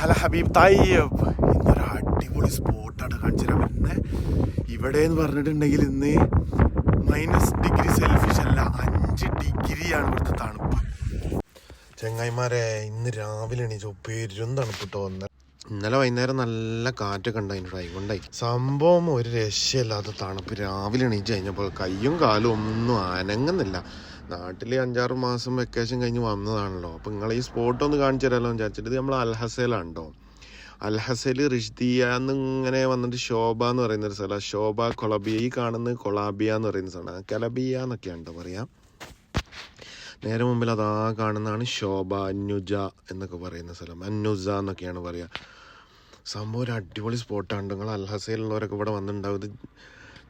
ഹല ഹബീബ് തായ്യബ് ഇന്നൊരു അടിപൊളി സ്പോട്ടാണ് കാണിച്ചു തരാൻ പറ്റുന്നത് ഇവിടെ എന്ന് പറഞ്ഞിട്ടുണ്ടെങ്കിൽ ഇന്ന് മൈനസ് ഡിഗ്രി സെൽഫിഷ് അല്ല അഞ്ച് ഡിഗ്രിയാണ് ഇവിടുത്തെ തണുപ്പ്. ചെങ്ങായിമാരെ ഇന്ന് രാവിലെ എണീച്ചു. പെരും തണുപ്പ് കേട്ടോ ഇന്നലെ വൈകുന്നേരം നല്ല കാറ്റൊക്കെ ഉണ്ടായിരുന്നു ടൈം ഉണ്ടായി സംഭവം ഒരു രക്ഷയില്ലാത്ത തണുപ്പ്. രാവിലെ എണീച്ച് കഴിഞ്ഞപ്പോൾ കയ്യും കാലും ഒന്നും അനങ്ങുന്നില്ല. നാട്ടിൽ അഞ്ചാറ് മാസം വെക്കേഷൻ കഴിഞ്ഞ് വന്നതാണല്ലോ. അപ്പം നിങ്ങൾ ഈ സ്പോട്ട് ഒന്ന് കാണിച്ചു തരാമല്ലോ എന്ന് വിചാരിച്ചിട്ട്. ഇത് നമ്മൾ അൽഹസയിലാണ് കേട്ടോ അൽഹസയിൽ റിഷ്ദിയ എന്നിങ്ങനെ വന്നിട്ട് ശോഭ എന്ന് പറയുന്ന ഒരു സ്ഥലമാണ് ശോഭ കൊളബിയ. ഈ കാണുന്നത് കൊളാബിയ എന്ന് പറയുന്ന സ്ഥലമാണ് കലബിയ എന്നൊക്കെയാണ് പറയാം? നേരെ മുമ്പിൽ അതാ കാണുന്നതാണ് ശോഭ അന്നുജ എന്നൊക്കെ പറയുന്ന സ്ഥലം. അന്നുജ എന്നൊക്കെയാണ് പറയുക സംഭവം ഒരു അടിപൊളി സ്പോട്ടാണ് നിങ്ങൾ അൽഹസയിലുള്ളവരൊക്കെ ഇവിടെ വന്നിട്ടുണ്ടാവും.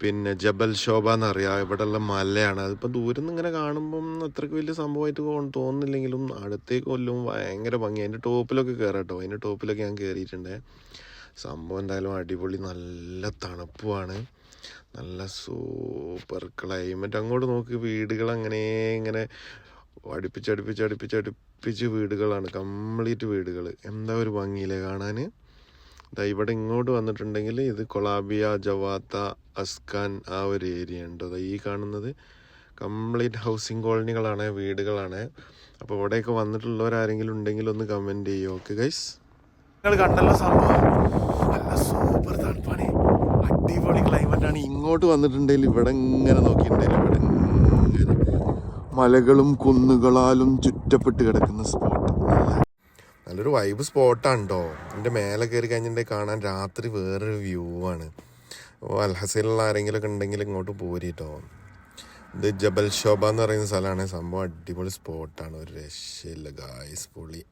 പിന്നെ ജബൽ ശോഭ എന്നറിയാം. ഇവിടെയുള്ള മലയാണ്. അതിപ്പോൾ ദൂരം നിന്ന് ഇങ്ങനെ കാണുമ്പം അത്രയ്ക്ക് വലിയ സംഭവമായിട്ട് തോന്നുന്നില്ലെങ്കിലും അടുത്തേക്ക് കൊല്ലും ഭയങ്കര ഭംഗി. അതിന്റെ ടോപ്പിലൊക്കെ കയറാം കേട്ടോ അതിന്റെ ടോപ്പിലൊക്കെ ഞാൻ കയറിയിട്ടുണ്ട് സംഭവം എന്തായാലും അടിപൊളി നല്ല തണുപ്പുമാണ്. നല്ല സൂപ്പർ ക്ലൈമറ്റ്. അങ്ങോട്ട് നോക്കി വീടുകൾ അങ്ങനെ ഇങ്ങനെ അടുപ്പിച്ച് അടുപ്പിച്ച് അടുപ്പിച്ച് അടുപ്പിച്ച് വീടുകളാണ്. കംപ്ലീറ്റ് വീടുകൾ എന്താ ഒരു ഭംഗിയില്ലേ കാണാൻ ദാ ഇവിടെ ഇങ്ങോട്ട് വന്നിട്ടുണ്ടെങ്കിൽ ഇത് കൊളാബിയ ജവാത്ത അസ്കാൻ ആ ഒരു ഏരിയ ഉണ്ട്. ദാ ഈ കാണുന്നത് കംപ്ലീറ്റ് ഹൗസിംഗ് കോളനികളാണ് വീടുകളാണ്. അപ്പോൾ ഇവിടെയൊക്കെ വന്നിട്ടുള്ളവരാരെങ്കിലും ഉണ്ടെങ്കിൽ ഒന്ന് കമന്റ് ചെയ്യും. ഓക്കെ ഗൈസ് നിങ്ങൾ കണ്ടല്ലോ സംഭവം. നല്ല സൂപ്പർ തണുപ്പാണ്. അടിപൊളി ക്ലൈമറ്റ് ആണ്. ഇങ്ങോട്ട് വന്നിട്ടുണ്ടെങ്കിൽ ഇവിടെ ഇങ്ങനെ നോക്കിയിട്ടുണ്ടെങ്കിൽ ഇവിടെ മലകളും കുന്നുകളാലും ചുറ്റപ്പെട്ട് കിടക്കുന്ന സ്പോട്ട് നല്ലൊരു വൈബ് സ്പോട്ടാണ് കേട്ടോ എന്റെ മേലെ കയറി കഴിഞ്ഞിട്ടുണ്ടെങ്കിൽ കാണാൻ രാത്രി വേറൊരു വ്യൂ ആണ്. അൽഹസയിലുള്ള ആരെങ്കിലും ഒക്കെ ഉണ്ടെങ്കിൽ ഇങ്ങോട്ട് പോരി കേട്ടോ ഇത് ജബൽ ശോഭ എന്ന് പറയുന്ന സ്ഥലമാണ്. സംഭവം അടിപൊളി സ്പോട്ടാണ് ഒരു രക്ഷയില്ല ഗായ്സ് പൊളി.